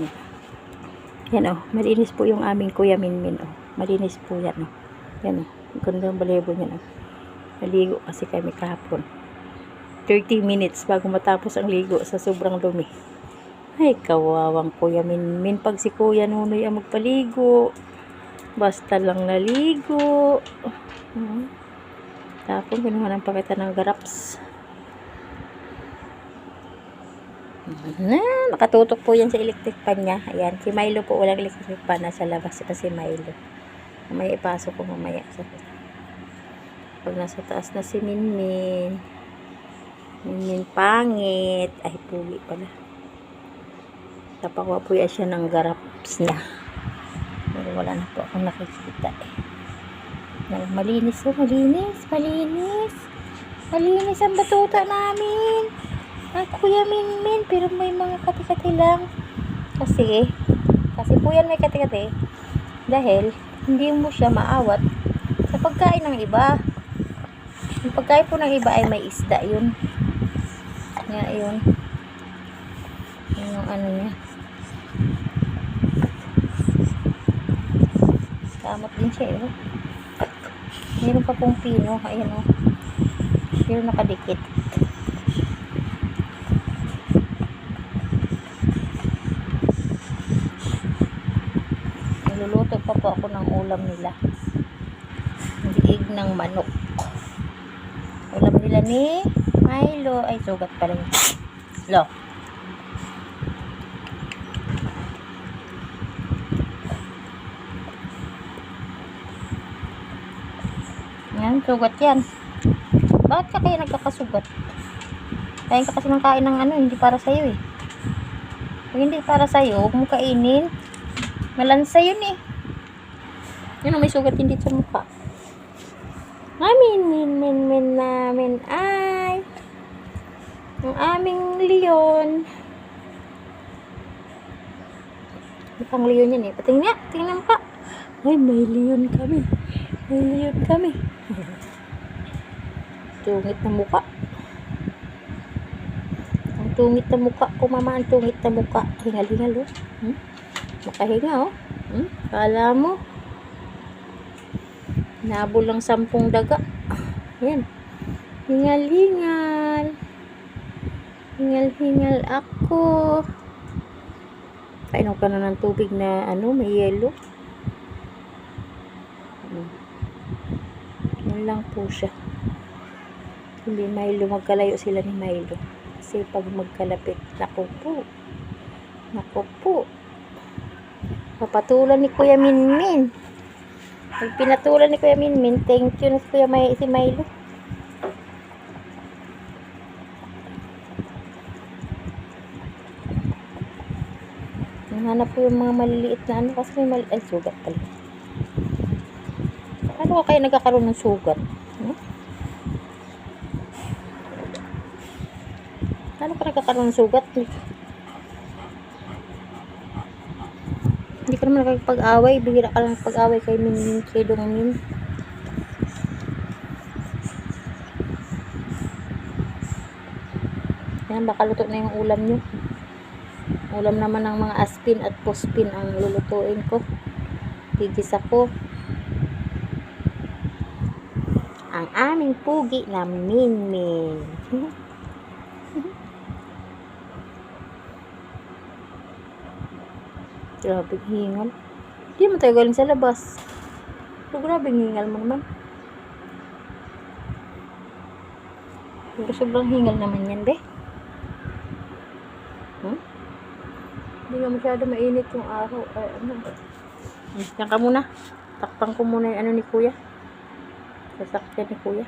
niya. Yan oh, malinis po yung aming Kuya Minmin oh. Malinis po yan oh. Yan oh, ganda ng balahibo niya oh. Naligo kasi kami kahapon. 30 minutes bago matapos ang ligo sa sobrang dumi. Ay, kawawang Kuya Minmin. Pag si Kuya Nunoy ang magpaligo, basta lang naligo. Hmm. Tapos, kinuha ng pakita ng garaps. Na, nakatutok po yan sa electric fan niya. Ayan, si Milo po walang electric fan. Nasa labas pa si Milo. Mamaya ipasok ko mamaya. Sa Pag nasa taas na si Minmin. Minmin pangit. Ay, pugi pala. Tapakuha po yan siya ng garaps niya. Wala na po akong nakikita eh. Mal- Malinis oh, malinis, malinis. Malinis ang batuta namin. Ang kuya Minmin, pero may mga kati-kati lang. Kasi, kasi po yan may kati-kati. Dahil, hindi mo siya maawat sa pagkain ng iba. Yung pagkain po ng iba ay may isda yun. Nga yun. Yun yung ano niya. Kamot din siya eh. Meron pa pong pino. Ayan o. Oh. Nakadikit. Niluluto pa po ako ng ulam nila. Diig ng manok. Ulam nila ni Milo. Ay, sugat pala yun. Lo. Yan, sugat yan. Bakit ka kaya nagkakasugat? Kain ka kasi ng kain ng ano, hindi para sa'yo eh. Kung hindi para sa'yo, huwag mo kainin. Malansa yun eh. Yun ang may sugat din dito sa mukha. Amin, min, min, min namin ay ang aming leon. Mukhang leon yan eh. Patingin nga, tingnan ka. Ay, may leon kami. May leon kami. Tungit na mukha. Ang tungit na mukha ko, mama. Ang tungit na mukha. Hingal-hingal, oh. Hmm? Makahinga, oh. Hmm? Kala mo. Nabol lang sampung daga. Yan. Hingal-hingal. Hingal-hingal ako. Kainom ka na ng tubig na ano, may yelo. Hmm. Yan lang po siya. Hindi Milo, magkalayo sila ni Milo. Kasi pag magkalapit, naku po. Naku. Papatulan ni Kuya Minmin. Pag pinatulan ni Kuya Minmin, thank you na si Kuya May, si Milo. Nahanap po yung mga maliliit na ano kasi may mali ay sugat pala. Paano ka kaya nagkakaroon ng sugat? Hmm? Paano ka nagkakaroon ng sugat? Hindi ka naman nakakapag-away. Bihira ka lang pag-away kay Min kay Dong Min. Yan, baka luto na yung ulam nyo. Ulam naman ng mga aspin at pospin ang lulutuin ko. Gigisa ko. Ang aming pugi na Minmin. Grabe hingal. Hindi mo tayo galing sa labas. Pero grabe hingal mo naman. Pero sobrang hingal naman yan, be. Hmm? Hindi nga masyado mainit yung araw. Ay, ano. Yan ka muna. Takpan ko muna yung ano ni kuya. Sasakyan ni kuya.